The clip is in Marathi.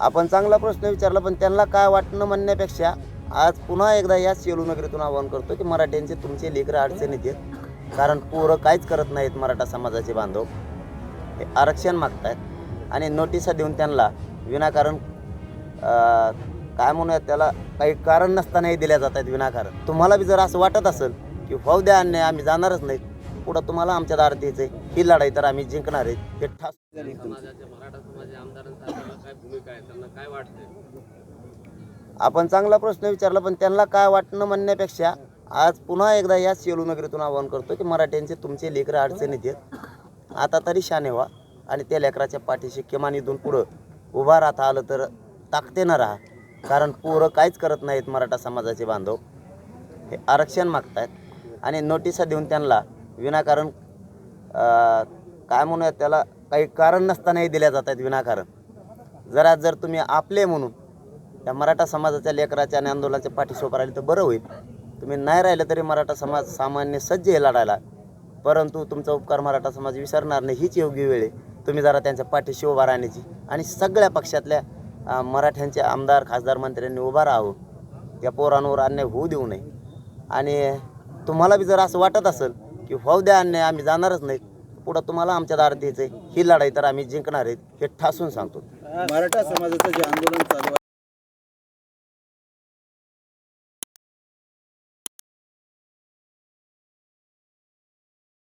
आपण चांगला प्रश्न विचारला पण त्यांना काय वाटणं म्हणण्यापेक्षा आज पुन्हा एकदा या सेलू नगरीतून आवाहन करतो की मराठ्यांचे तुमचे लेकरं अडचणीत आहेत. कारण पोरं काहीच करत नाहीत मराठा समाजाचे बांधव. हे आरक्षण मागतायत. आणि नोटिसा देऊन त्यांना विनाकारण काय म्हणूयात त्याला काही कारण नसतानाही दिल्या जात आहेत विनाकारण. तुम्हाला बी जर असं वाटत असेल की होऊ द्या अन्याय आम्ही जाणारच नाही पुढं तुम्हाला आमच्या दारात आहे ही लढाई तर आम्ही जिंकणार आहे ते ठास काय त्यांना काय वाटतंय? आपण चांगला प्रश्न विचारला पण त्यांना काय वाटणं म्हणण्यापेक्षा आज पुन्हा एकदा या सेलू नगरीतून आवाहन करतो की मराठ्यांचे तुमचे लेकरं अडचणीत आहेत. आता तरी शाने व्हा आणि त्या लेकराच्या पाठीशी किमान इथून पुढं उभा राहता आलं तर ताकदीनं राहा. कारण पोरं काहीच करत नाहीत मराठा समाजाचे बांधव. हे आरक्षण मागतायत आणि नोटिसा देऊन त्यांना विनाकारण काय म्हणूयात त्याला काही कारण नसतानाही दिल्या जात आहेत विनाकारण. जरा जर तुम्ही आपले म्हणून त्या मराठा समाजाच्या लेकराच्या आणि आंदोलनाच्या पाठीशी राहिले तर बरं होईल. तुम्ही नाही राहिलं तरी मराठा समाज सामान्य सज्ज आहे लढायला. परंतु तुमचा उपकार मराठा समाज विसरणार नाही हीच योग्य वेळ आहे. तुम्ही जरा त्यांच्या पाठीशी उभा राहण्याची आणि सगळ्या पक्षातल्या मराठ्यांचे आमदार खासदार मंत्र्यांनी उभा राहावं. त्या पोरांवर अन्याय होऊ देऊ नये. आणि तुम्हाला बी जर असं वाटत असेल की होऊ द्या अन्याय आम्ही जाणारच नाही. पुढं तुम्हाला आमच्या दारात द्यायचं आहे ही लढाई तर आम्ही जिंकणार आहेत हे ठासून सांगतो. मराठा समाजाचं जे आंदोलन चालू आहे